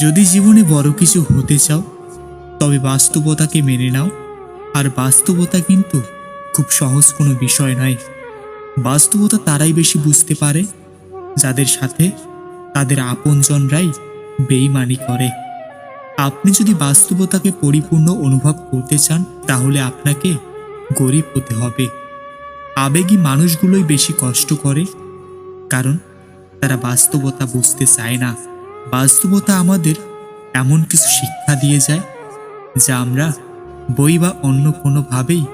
যদি জীবনে বড় কিছু হতে চাও, তবে বাস্তবতাকে মেনে নাও। আর বাস্তবতা কিন্তু খুব সহজ কোনো বিষয় নয়। বাস্তবতা তারাই বেশি বুঝতে পারে, যাদের সাথে তাদের আপনজনরাই বেইমানি করে। আপনি যদি বাস্তবতাকে পরিপূর্ণ অনুভব করতে চান, তাহলে আপনাকে গরিব হতে হবে। আবেগী মানুষগুলোই বেশি কষ্ট করে, কারণ তারা বাস্তবতা বুঝতে চায় না। বাস্তবতা আমাদের এমন কিছু শিক্ষা দিয়ে যায় যা আমরা বই বা অন্য কোনোভাবেই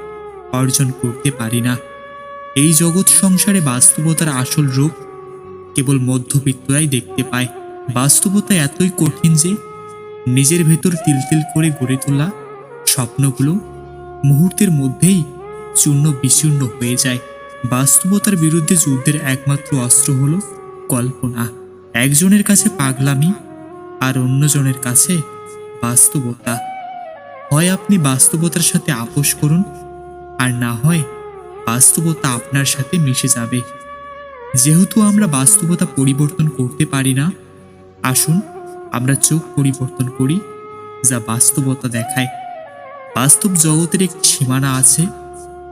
অর্জন করতে পারি না। এই জগৎ সংসারে বাস্তবতার আসল রূপ কেবল মধ্যবিত্তরাই দেখতে পায়। বাস্তবতা এতই কঠিন যে নিজের ভেতর তিলতিল করে গড়ে তোলা স্বপ্নগুলো মুহূর্তের মধ্যেই চূর্ণ বিচূর্ণ হয়ে যায়। বাস্তবতার বিরুদ্ধে যুদ্ধের একমাত্র অস্ত্র হলো কল্পনা। একজনের কাছে পাগলামি আর অন্যজনের কাছে বাস্তবতা। হয় আপনি বাস্তবতার সাথে আপোষ করুন, আর না হয় বাস্তবতা আপনার সাথে মিশে যাবে। যেহেতু আমরা বাস্তবতা পরিবর্তন করতে পারি না, আসুন আমরা চোখ পরিবর্তন করি যা বাস্তবতা দেখায়। বাস্তব জগতের একটি সীমানা আছে,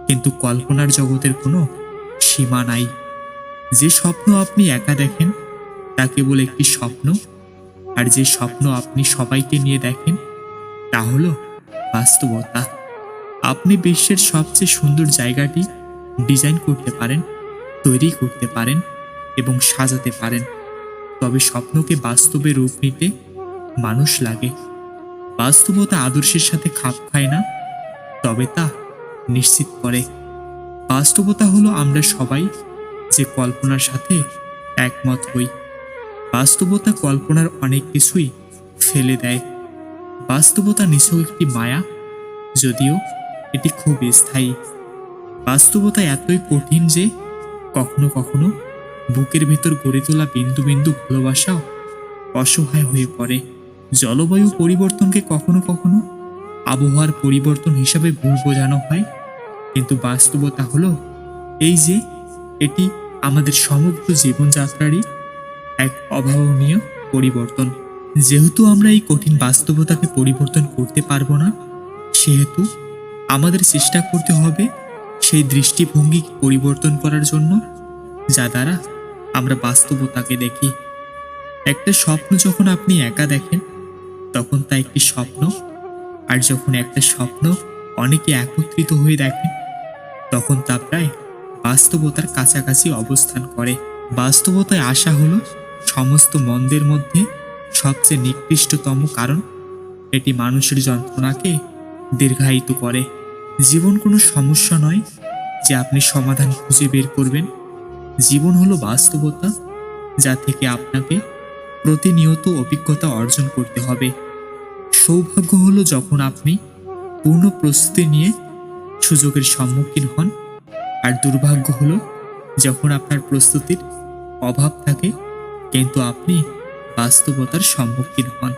কিন্তু কল্পনার জগতের কোনো সীমা নাই। যে স্বপ্ন আপনি একা দেখেন তা কেবল একটি স্বপ্ন। আর যে স্বপ্ন আপনি সবাইকে নিয়ে দেখেন, তা হলো বাস্তবতা। আপনি বিশ্বের সবচেয়ে সুন্দর জায়গাটি ডিজাইন করতে পারেন, তৈরি করতে পারেন এবং সাজাতে পারেন। তবে স্বপ্নকে বাস্তবে রূপ নিতে মানুষ লাগে। বাস্তবতা আদর্শের সাথে খাপ খায় না, তবে তা নিশ্চিত করে। বাস্তবতা হলো আমরা সবাই যে কল্পনার সাথে একমত হই। বাস্তবতা কল্পনার অনেক কিছুই ফেলে দেয়। বাস্তবতা নিছক একটি মায়া, যদিও এটি খুব স্থায়ী। বাস্তবতা এতই কঠিন যে কখনো কখনো বুকের ভেতর গড়ে তোলা বিন্দু বিন্দু ভালোবাসাও অসহায় হয়ে পড়ে। জলবায়ু পরিবর্তনকে কখনো কখনো আবহাওয়ার পরিবর্তন হিসাবে ভুল বোঝানো হয়। কিন্তু বাস্তবতা হলো এই যে এটি আমাদের সমগ্র জীবনযাত্রারই এক অভাবনীয় পরিবর্তন। যেহেতু আমরা এই কঠিন বাস্তবতাকে পরিবর্তন করতে পারব না, সেহেতু আমাদের চেষ্টা করতে হবে সেই দৃষ্টিভঙ্গি পরিবর্তন করার জন্য, যা দ্বারা আমরা বাস্তবতাকে দেখি। একটা স্বপ্ন যখন আপনি একা দেখেন, তখন তা একটি স্বপ্ন। আর যখন একটা স্বপ্ন অনেকে একত্রিত হয়ে দেখেন তখন তা প্রায় বাস্তবতার কাছাকাছি অবস্থান করে। বাস্তবতায় আসা হলো সমস্ত মন্দের মধ্যে সবচেয়ে নিকৃষ্টতম কারণ, এটি মানুষের যন্ত্রণাকে দীর্ঘায়িত করে। জীবন কোনো সমস্যা নয় যে আপনি সমাধান খুঁজে বের করবেন। জীবন হলো বাস্তবতা, যা থেকে আপনাকে প্রতিনিয়ত অভিজ্ঞতা অর্জন করতে হবে। সৌভাগ্য হলো যখন আপনি পূর্ণ প্রস্তুতি নিয়ে সুযোগের সম্মুখীন হন, আর দুর্ভাগ্য হলো যখন আপনার প্রস্তুতির অভাব থাকে কিন্তু আপনি বাস্তবতার সম্মুখীন হন।